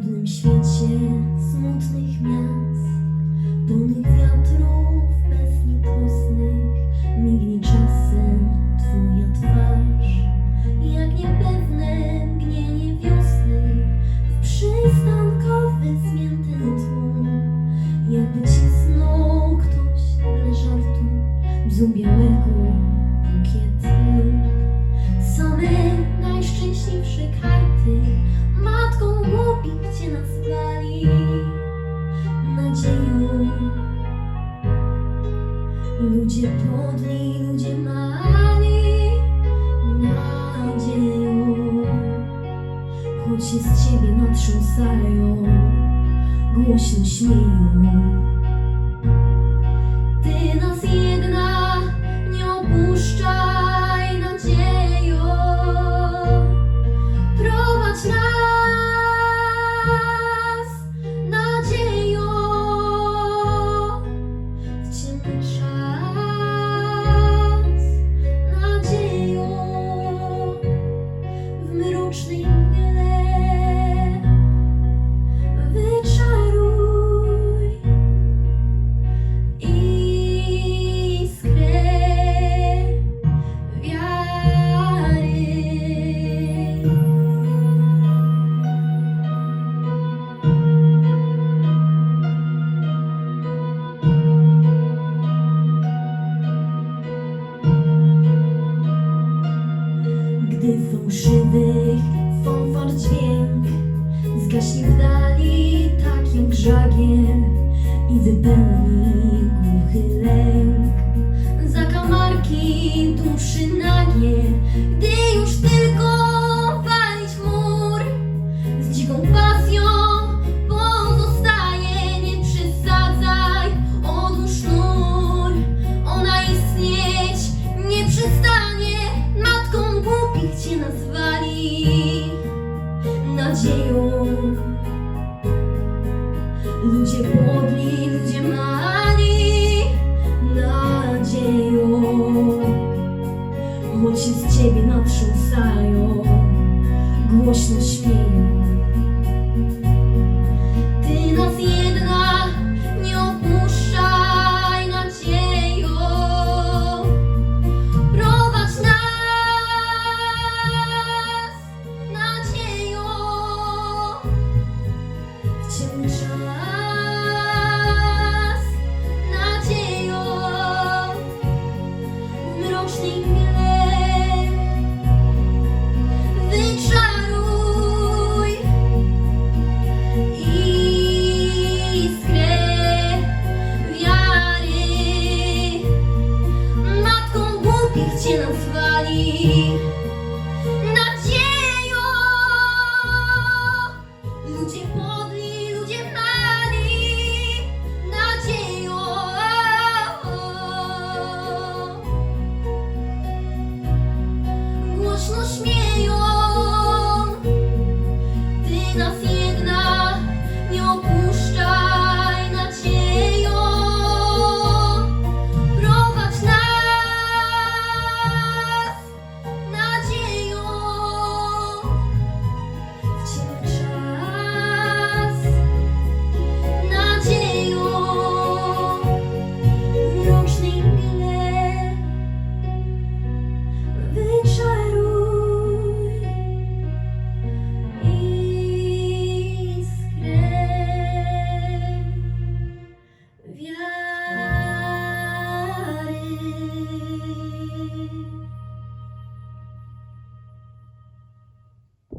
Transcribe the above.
tym świecie smutnych miast, pełnych wiatrów bezlitosnych, mignie czasem Ludzie podli, ludzie mali Nadzieją. Choć się z ciebie natrząsają Głośno śmieją Gdy fałszywych fanfar dźwięk. Zgaśnie w dali tak jak żagiel I wypełni głuchy lęk. Zakamarki duszy nagie Choć się z ciebie natrząsają Głośno śmieją cię nazwali.